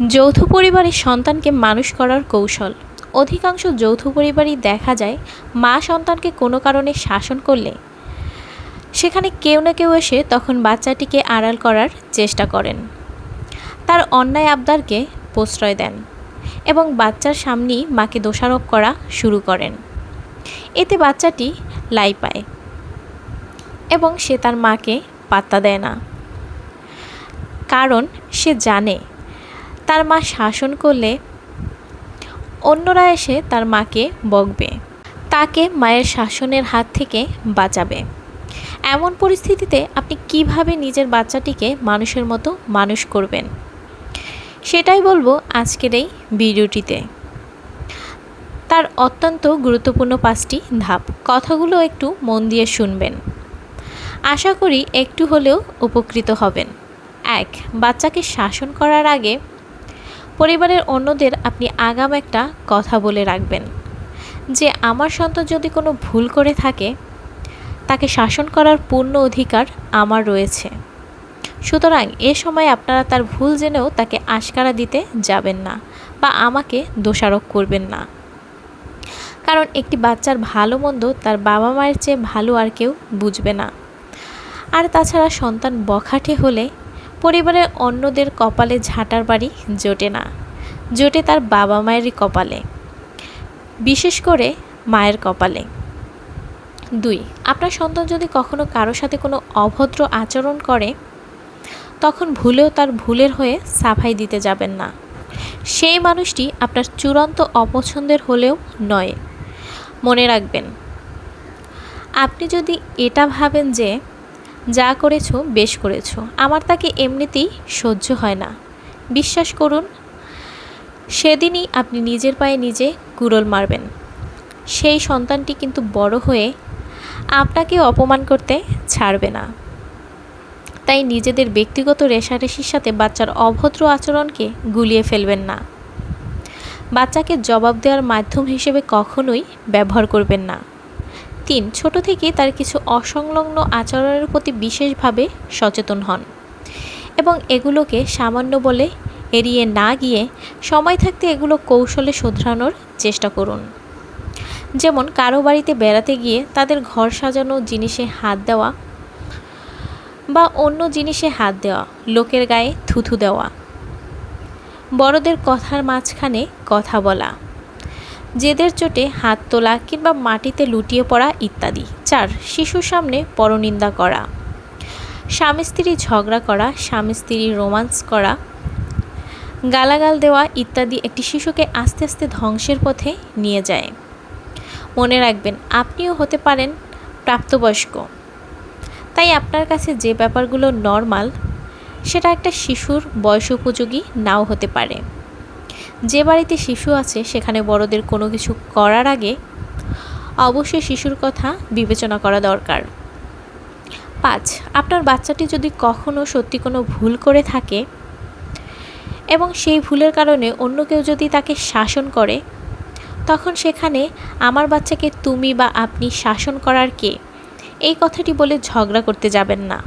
যৌথ পরিবারের সন্তানকে মানুষ করার কৌশল। অধিকাংশ যৌথ পরিবারই দেখা যায়, মা সন্তানকে কোনো কারণে শাসন করলে। সেখানে কেউ না কেউ এসে তখন বাচ্চাটিকে আড়াল করার চেষ্টা করেন। তার অন্যায় আবদারকে প্রশ্রয় দেন এবং বাচ্চার সামনেই মাকে দোষারোপ করা শুরু করেন। এতে বাচ্চাটি লাই পায় এবং সে তার মাকে পাত্তা দেয় না। কারণ সে জানে তার মা শাসন করলে অন্যরা এসে তার মাকে বকবে। তাকে মায়ের শাসনের হাত থেকে বাঁচাবে। এমন পরিস্থিতিতে আপনি কীভাবে নিজের বাচ্চাটিকে মানুষের মতো মানুষ করবেন? সেটাই বলব আজকের এই ভিডিওটিতে। তার অত্যন্ত গুরুত্বপূর্ণ পাঁচটি ধাপ। কথাগুলো একটু মন দিয়ে শুনবেন। আশা করি একটু হলেও উপকৃত হবেন। এক, বাচ্চাকে শাসন করার আগে পরিবারের অন্যদের আপনি আগাম একটা কথা বলে রাখবেন যে আমার সন্তান যদি কোনো ভুল করে থাকে, তাকে শাসন করার পূর্ণ অধিকার আমার রয়েছে। সুতরাং এ সময় আপনারা তার ভুল জেনেও তাকে আশকারা দিতে যাবেন না বা আমাকে দোষারোপ করবেন না। কারণ একটি বাচ্চার ভালো মন্দ তার বাবা মায়ের চেয়ে ভালো আর কেউ বুঝবে না। আর তাছাড়া সন্তান বখাটে হলে পরিবারের অন্যদের কপালে ঝাঁটার বাড়ি জোটে না, জোটে তার বাবা মায়েরই কপালে, বিশেষ করে মায়ের কপালে। দুই, আপনার সন্তান যদি কখনো কারোর সাথে কোনো অভদ্র আচরণ করে, তখন ভুলেও তার ভুলের হয়ে সাফাই দিতে যাবেন না। সেই মানুষটি আপনার চূড়ান্ত অপছন্দের হলেও নয়। মনে রাখবেন, আপনি যদি এটা ভাবেন যে যা করেছ, বেশ করেছ। আমার তাকে এমনিতেই সহ্য হয় না। বিশ্বাস করুন, সেদিনই আপনি নিজের পায়ে নিজে কুড়োল মারবেন। সেই সন্তানটি কিন্তু বড় হয়ে আপনাকে অপমান করতে ছাড়বে না। তাই নিজেদের ব্যক্তিগত রেশারেশির সাথে বাচ্চার অভদ্র আচরণকে গুলিয়ে ফেলবেন না। বাচ্চাকে জবাব দেওয়ার মাধ্যম হিসেবে কখনোই ব্যবহার করবেন না। তিন, ছোট থেকে তার কিছু অসংলগ্ন আচরণের প্রতি বিশেষভাবে সচেতন হন এবং এগুলোকে সামান্য বলে এড়িয়ে না গিয়ে সময় থাকতে এগুলো কৌশলে শোধরানোর চেষ্টা করুন। যেমন কারও বাড়িতে বেড়াতে গিয়ে তাদের ঘর সাজানো জিনিসে হাত দেওয়া বা অন্য জিনিসে হাত দেওয়া, লোকের গায়ে থুথু দেওয়া, বড়দের কথার মাঝখানে কথা বলা। জেদের চোটে হাত তোলা কিংবা মাটিতে লুটিয়ে পড়া ইত্যাদি। চার, শিশুর সামনে পরনিন্দা করা। স্বামী স্ত্রী ঝগড়া করা, স্বামী স্ত্রী রোমান্স করা, গালাগাল দেওয়া ইত্যাদি একটি শিশুকে আস্তে আস্তে ধ্বংসের পথে নিয়ে যায়। মনে রাখবেন, আপনিও হতে পারেন প্রাপ্তবয়স্ক। তাই আপনার কাছে যে ব্যাপারগুলো নর্মাল, সেটা একটা শিশুর বয়স উপযোগী নাও হতে পারে। যে বাড়িতে শিশু আছে, সেখানে বড়দের কোনো কিছু করার আগে অবশ্যই শিশুর কথা বিবেচনা করা দরকার। পাঁচ, আপনার বাচ্চাটি যদি কখনও সত্যি কোনো ভুল করে থাকে এবং সেই ভুলের কারণে অন্য কেউ যদি তাকে শাসন করে, তখন সেখানে আমার বাচ্চাকে তুমি বা আপনি শাসন করার কে? এই কথাটি বলে ঝগড়া করতে যাবেন না।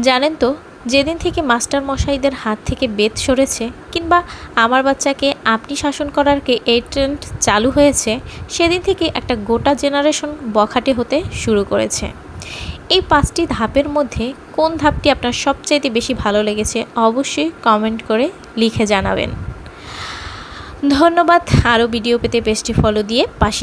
জানেন তো যেদিন থেকে মাস্টার মশাইদের হাত থেকে বেত সরেছে কিংবা আমার বাচ্চাকে আপনি শাসন করারকে এই ট্রেন্ড চালু হয়েছে, সেদিন থেকে একটা গোটা জেনারেশন বখাটে হতে শুরু করেছে। এই পাঁচটি ধাপের মধ্যে কোন ধাপটি আপনার সবচাইতে বেশি ভালো লেগেছে অবশ্যই কমেন্ট করে লিখে জানাবেন। ধন্যবাদ, আরও ভিডিও পেতে পেজটি ফলো দিয়ে পাশে